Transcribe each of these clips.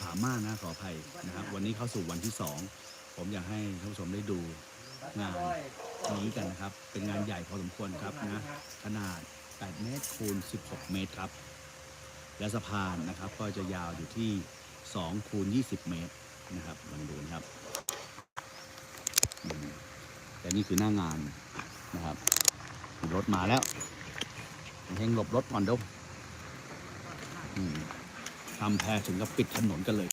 ผาม่านนะขออภัยนะครับ วันนี้เข้าสู่วันที่สองผมอยากให้ท่านผู้ชมได้ดูงานนี้กันนะครับ เป็นงานใหญ่พอสมควรครับนะขนาด 8 เมตรคูณ 16 เมตรครับ และสะพานนะครับก็จะยาวอยู่ที่ 2 คูณ 20 เมตรนะครับลองดูนะครับแต่นี่คือหน้างานนะครับรถมาแล้วเฮงหลบรถก่อนดูอืม ทำแพรถึงกับปิดถนนกันเลย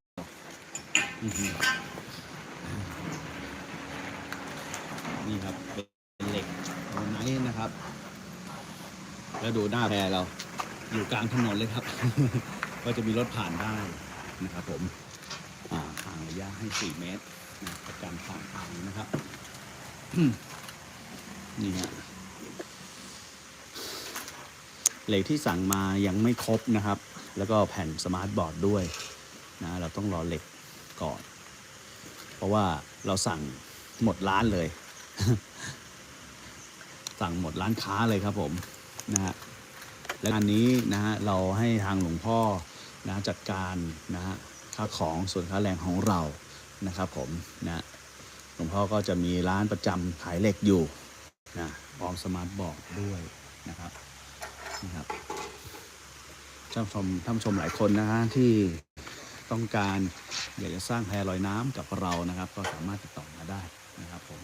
นี่ครับ เป็นเหล็กโมไนนะครับ แล้วดูหน้าแพรเรา อยู่กลางถนนเลยครับ ก็จะมีรถผ่านได้นะครับ ผมห่างระยะให้4เมตรประกันผ่านทางนะครับนี่ฮะเหล็กที่สั่งมายังไม่ครบนะครับ แล้วก็แผ่นสมาร์ทบอร์ดด้วยนะเราต้องรอเหล็กก่อน เพราะว่าเราสั่งหมดร้านเลย สั่งหมดร้านค้าเลยครับผมนะฮะและอันนี้นะฮะเราให้ทางหลวงพ่อนะจัดการนะฮะค่าของส่วนค่าแรงของเรานะครับผมนะหลวงพ่อก็จะมีร้านประจำขายเหล็กอยู่นะพร้อมสมาร์ทบอร์ดด้วยนะครับนะครับ ท่านชมท่านชมหลายคนนะฮะที่ต้องการอยากจะสร้างแพลอยน้ำกับเรานะครับ ก็สามารถติดต่อมาได้นะครับผม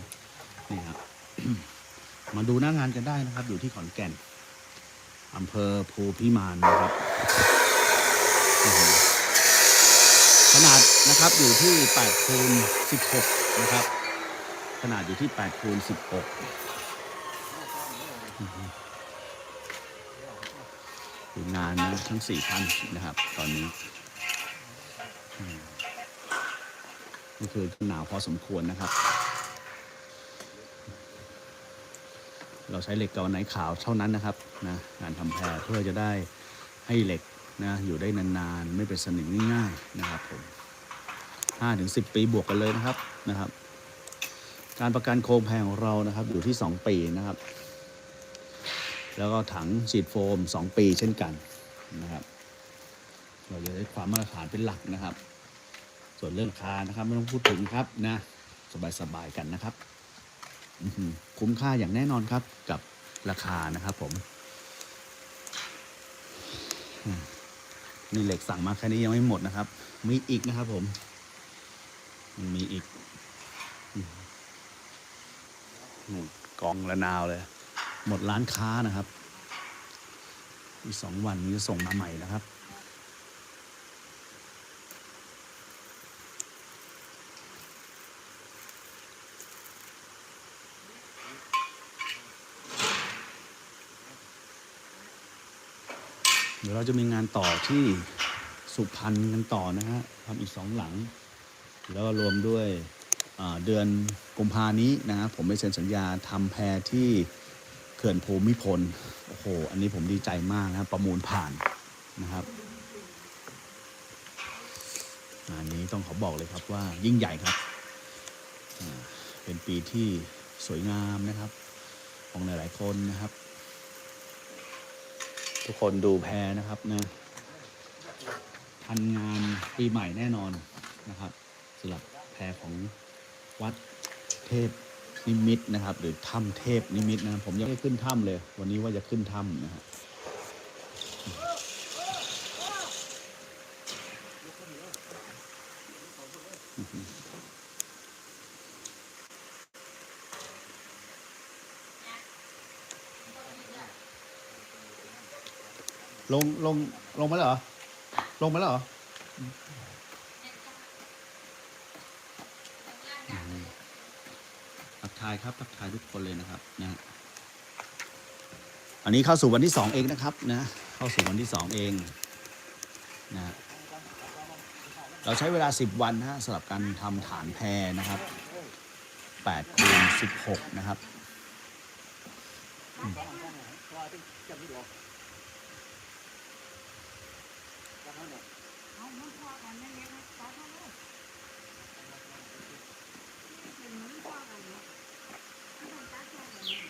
นี่ครับมาดูหน้างานกันได้นะครับ อยู่ที่ขอนแก่นอำเภอภูพิมานนะครับ ขนาดนะครับอยู่ที่8คูณ16 นะครับ ขนาดอยู่ที่8คูณ16 อื้อหือทีมงานนะทั้ง4ท่านนะครับ ตอนนี้นี่คือหนาวพอสมควรนะครับ เราใช้เหล็กกาวไนขาวเท่านั้นนะครับนะการทำแพรเพื่อจะได้ให้เหล็กนะอยู่ได้นานๆ ไม่เป็นสนิมง่ายๆนะครับผมห้าถึงสิบปีบวกกันเลยนะครับนะครับ การประกันโครงแพรของเรานะครับ อยู่ที่สองปีนะครับ แล้วก็ถังฉีดโฟมสองปีเช่นกันนะครับ เราจะได้ความมาตรฐานเป็นหลักนะครับ ส่วนเรื่องราคานะครับไม่ต้องพูดถึงครับนะสบายๆกันนะครับคุ้มค่าอย่างแน่นอนครับกับราคานะครับผมนี่เหล็กสั่งมาแค่นี้ยังไม่หมดนะครับ มีอีกนะครับผม มันมีอีกกองละนาวเลย หมดร้านค้านะครับ อีกสองวันนี้จะส่งมาใหม่นะครับ เดี๋ยวเราจะมีงานต่อที่สุพรรณกันต่อนะฮะทำอีกสองหลัง แล้วก็รวมด้วยเดือนกุมภานี้นะฮะผมไปเซ็นสัญญาทำแพรที่ ขื่อนภูมิพล โอ้โห อันนี้ผมดีใจมากนะครับ ประมูลผ่านนะครับงานนี้ต้องขอบอกเลยครับว่ายิ่งใหญ่ครับ เป็นปีที่สวยงามนะครับ ของหลาย ๆ คนนะครับ ทุกคนดูแพรนะครับนะทันงานปีใหม่แน่นอนนะครับสำหรับแพรของวัดเทพ นิมิตนะครับ หรือถ้ำเทพนิมิตนะผมยังไม่ขึ้นถ้ำเลย วันนี้ว่าจะขึ้นถ้ำนะฮะลงลงลงมาแล้วเหรอ ลงมาแล้วเหรอ ทักทายครับทักทายทุกคนเลยนะครับนะฮะอันนี้เข้าสู่วันที่สองเองนะครับนะเข้าสู่วันที่สองเองนะฮะเราใช้เวลา 10 วันนะฮะสำหรับการทำฐานแพรนะครับ8คูณ16 นะครับเอามันพอกันนั่นเองนะตัดมาเลยเป็นเหมือนพอกันเนาะไม่ต้องตัดพอกันเนี่ย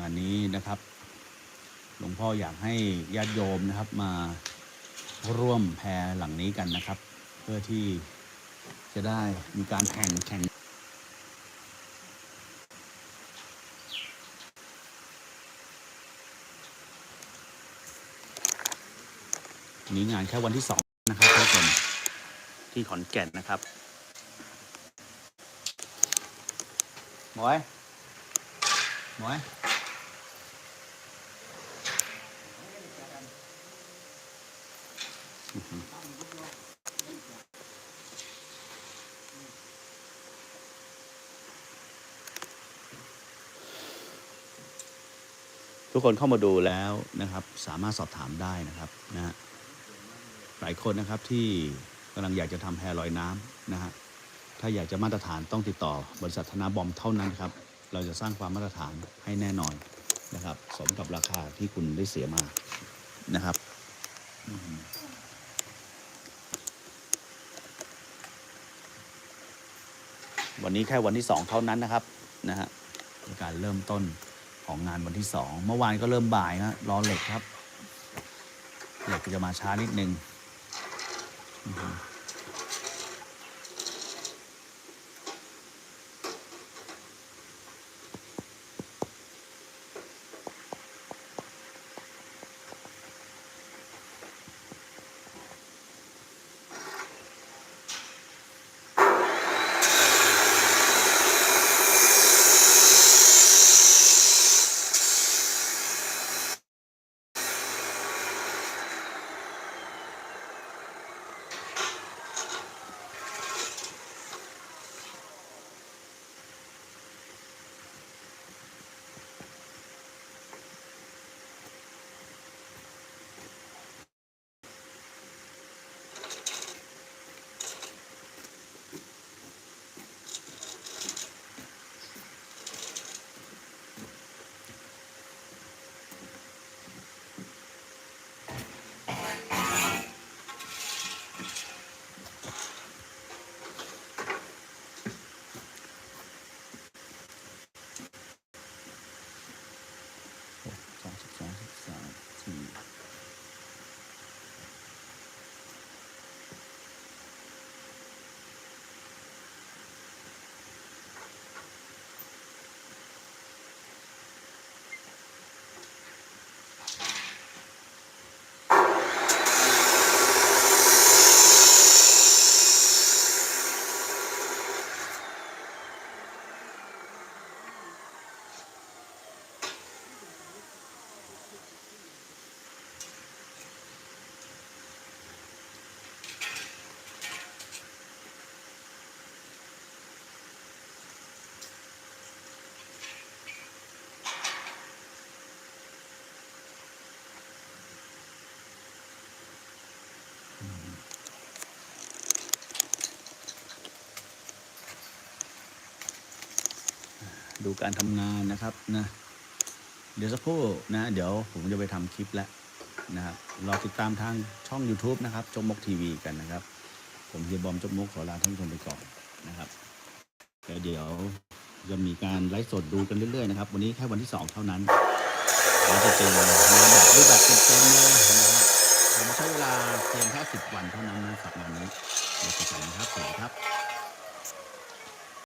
งานนี้นะครับ หลวงพ่ออยากให้ญาติโยมนะครับมาร่วมแพรหลังนี้กันนะครับ เพื่อที่จะได้มีการแข่งแข่งนี้งานแค่วันที่สองนะครับท่านผู้ชมที่ขอนแก่นนะครับหมวยหมวย ทุกคนเข้ามาดูแล้วนะครับ สามารถสอบถามได้นะครับนะฮะหลายคนนะครับที่กำลังอยากจะทำแพรลอยน้ำนะฮะถ้าอยากจะมาตรฐานต้องติดต่อบริษัทธนาบอมเท่านั้นครับ เราจะสร้างความมาตรฐานให้แน่นอนนะครับ สมกับราคาที่คุณได้เสียมานะครับอื วันนี้แค่วันที่สองเท่านั้นนะครับนะฮะในการเริ่มต้นของงานวันที่สองเมื่อวานก็เริ่มบ่ายนะรอเหล็กครับ เหล็กจะมาช้านิดนึง ดูการทำงานนะครับนะเดี๋ยวสักครู่นะ เดี๋ยวผมจะไปทำคลิปแล้วนะครับรอติดตามทางช่อง YouTube นะครับจมมกทีวีกันนะครับ ผมเฮียบอมจมมกขอลาท่านผู้ชมไปก่อนนะครับแล้วเดี๋ยวจะมีการไลฟ์สดดูกันเรื่อยๆนะครับ วันนี้แค่วันที่สองเท่านั้นเราจะเจอในแบบรูปแบบเต็มๆเลยนะครับผมใช้เวลาเพียงแค่สิบวันเท่านั้นนะครับงานนี้เราจะไปนะครับสวัสดีครับ